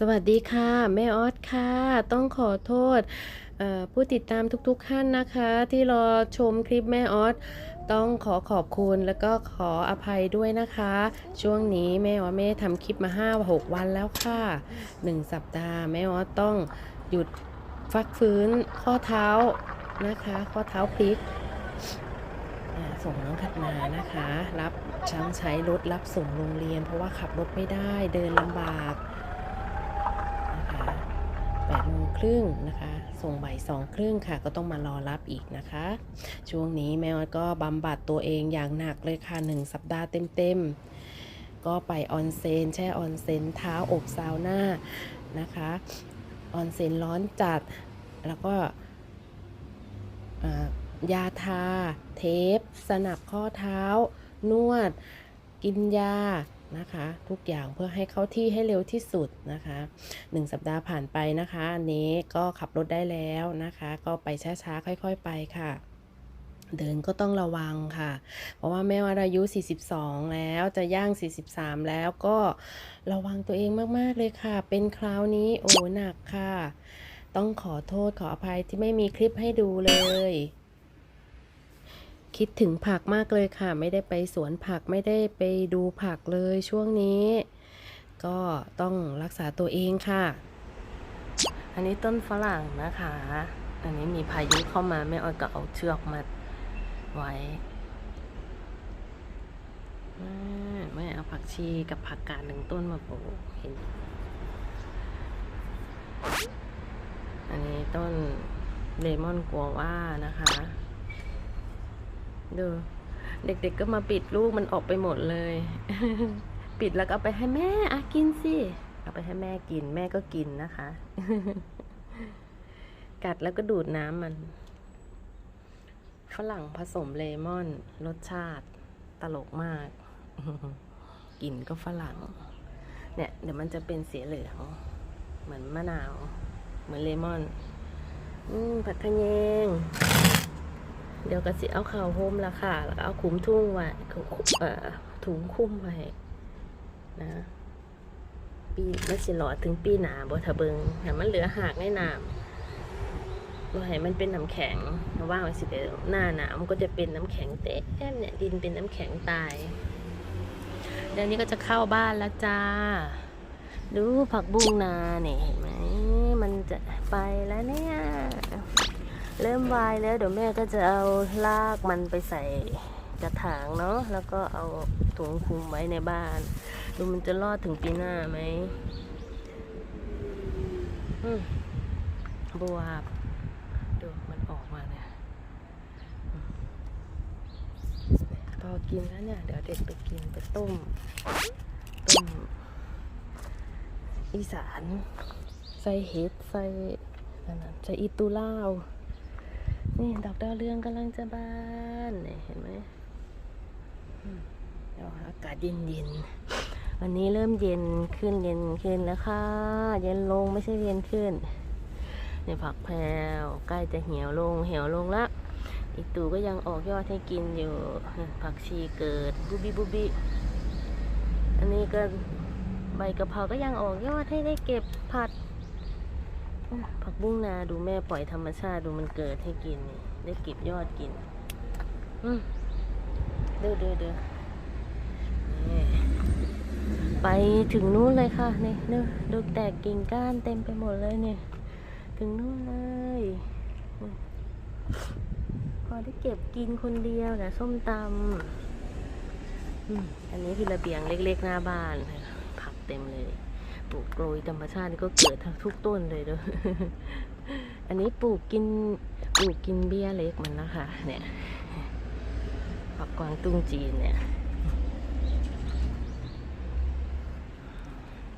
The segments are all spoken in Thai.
สวัสดีค่ะ แม่ออสค่ะ ต้องขอโทษผู้ติดตามทุกๆท่านนะคะ ที่รอชมคลิปแม่ออสต้องขอขอบคุณแล้วก็ขออภัยด้วยนะคะ ช่วงนี้แม่ออสไม่ทำคลิปมา 5-6 วันแล้วค่ะ 1 สัปดาห์แม่ออสต้องหยุดฟักฟื้นข้อเท้านะคะ ข้อเท้าพลิกส่งน้องขัดนานะคะ รับช้างใช้รถรับส่งโรงเรียน เพราะว่าขับรถไม่ได้เดินลำบาก นะคะ8โมง ครึ่งนะคะ ส่งบ่ายสองครึ่งค่ะ ก็ต้องมารอรับอีกนะคะ ช่วงนี้แม่ออดก็บำบัดตัวเองอย่างหนักเลยค่ะ1สัปดาห์เต็มๆ ก็ไปออนเซนแช่ออนเซนเท้าอบซาวน่านะคะออนเซนร้อนจัดแล้วก็ยาทา เทป สนับข้อเท้า นวด กินยา นะคะ ทุกอย่างเพื่อให้เข้าที่ให้เร็วที่สุดนะคะหนึ่งสัปดาห์ผ่านไปนะคะ อันนี้ก็ขับรถได้แล้วนะคะ ก็ไปช้าๆ ค่อย ๆ ไปค่ะเดินก็ต้องระวังค่ะ เพราะว่าแม่ว่าอายุ 42 แล้วจะย่าง 43 แล้วก็ระวังตัวเองมาก ๆ เลยค่ะ เป็นคราวนี้โอ้หนักค่ะ ต้องขอโทษขออภัยที่ไม่มีคลิปให้ดูเลย คิดถึงผักมากเลยค่ะ ไม่ได้ไปสวนผักไม่ได้ไปดูผักเลยช่วงนี้ ก็ต้องรักษาตัวเองค่ะ อันนี้ต้นฝรั่งนะคะ อันนี้มีพายุเข้ามาแม่ออยก็เอาเชือกมัดไว้อ่าแม่เอาผักชีกับผักกาดหนึ่งต้นมาปลูกเห็น อันนี้ต้นเลมอนกัวว่านะคะ ดูเด็กๆก็มาปิดลูกมันออกไปหมดเลย ปิดแล้วก็เอาไปให้แม่อะกินสิเอาไปให้แม่กินแม่ก็กินนะคะ กัดแล้วก็ดูดน้ำมันฝรั่งผสมเลมอน รสชาติตลกมากกลิ่นก็ฝรั่ง เนี่ย เดี๋ยวมันจะเป็นสีเหลือง เหมือนมะนาว เหมือนเลมอน อืมผักขะแยง เดี๋ยวก็สิเอาข่าวโฮมละค่ะ แล้วก็เอาคุ้มทุ่งไว้ถุงคุ้มไว้นะ ปีมันสิหลอดถึงปีหนาบ่ทะเบิงให้มันเหลือหากในน้ำบ่ให้มันเป็นน้ำแข็งว่ามันสิเดี๋ยวหน้าหนาวมันก็จะเป็นน้ำแข็งเต็มเนี่ยดินเป็นน้ำแข็งตายเดี๋ยวนี้ก็จะเข้าบ้านแล้วจ้า ดูผักบุ้งนาเนี่ยเห็นไหม มันจะไปแล้วเนี่ย เริ่มวายแล้วเดี๋ยวแม่ก็จะเอาลากมันไปใส่กระถางเนาะแล้วก็เอาถุงคลุมไว้ในบ้าน ดูมันจะรอดถึงปีหน้าไหมอืมบวบดูมันออกมาเนี่ยพอกินแล้วเนี่ย เดี๋ยวเด็กไปกินไปต้ม ต้ม อีสาน ใส่เห็ด ใส่อันนั้นใส่อีตูลาว นี่ดอกดาวเรืองกำลังจะบานเนี่เห็นไหมอากาศเย็นเย็นๆวันนี้เริ่มเย็นขึ้นเย็นขึ้นแล้วค่ะ เย็นลงไม่ใช่เย็นขึ้นเนี่ยผักแพรวใกล้จะเหี่ยวลงเหี่ยวลงละอีกตู่ก็ยังออกยอดให้กินอยู่ ผักชีเกิดบุบิบุบิอันนี้ก็ใบกะเพราก็ยังออกยอดให้ได้เก็บผัด ผักบุ้งนาดูแม่ปล่อยธรรมชาติดูมันเกิดให้กินนี่ได้เก็บยอดกินเด้อเด้อเด้อไปถึงนู้นเลยค่ะนี่เด้อดูแตกกิ่งก้านเต็มไปหมดเลยเนี่ยถึงนู้นเลยพอได้เก็บกินคนเดียวนะส้มตำอันนี้คือระเบียงเล็กๆหน้าบ้านผักเต็มเลย ปลูกโรยธรรมชาตินี่ก็เกิดทั้งทุกต้นเลยเด้ออันนี้ปลูกกินปลูกกินเบี้ยเล็กมันนะคะ เนี่ยผักกวางตุ้งจีนเนี่ย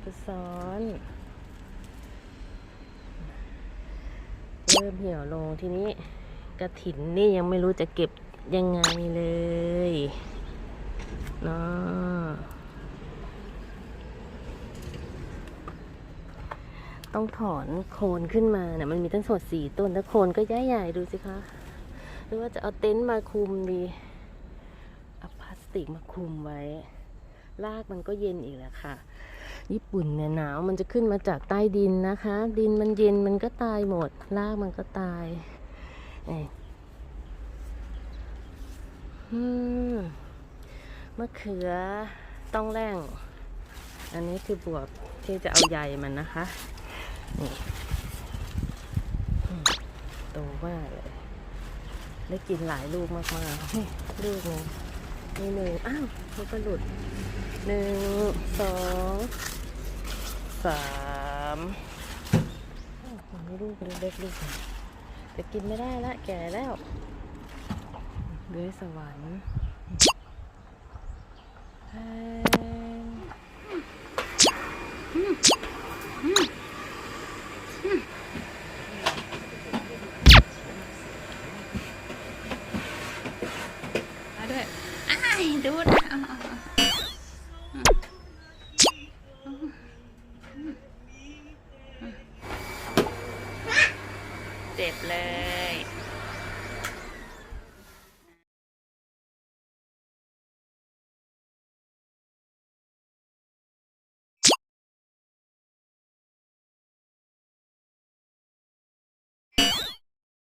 ก็ซ้อนเริ่มเหี่ยวลงทีนี้กระถินนี่ยังไม่รู้จะเก็บยังไงเลยเนาะ ต้องถอนโคนขึ้นมาเนี่ยมันมีตั้งสดสี่ต้นแล้วโคนก็ใหญ่ๆดูสิคะหรือว่าจะเอาเต็นท์มาคุมดีเอาพลาสติกมาคุมไว้รากมันก็เย็นอีกแล้วค่ะ ญี่ปุ่นเนี่ยหนาวมันจะขึ้นมาจากใต้ดินนะคะ ดินมันเย็นมันก็ตายหมดรากมันก็ตายเอ้ยอืมมะเขือต้องแร่ง อันนี้คือบวบที่จะเอาใยมันนะคะ นี่โตมากเลย ได้กินหลายลูกมากๆนี่ลูกหนึงนี่หนึ่งอ้าวมันก็หลุดหนึ่งสองสามมันมีลูกเล็กๆลูกหนึ่งแต่กินไม่ได้ละแก่แล้วเลื้อยสวรรค์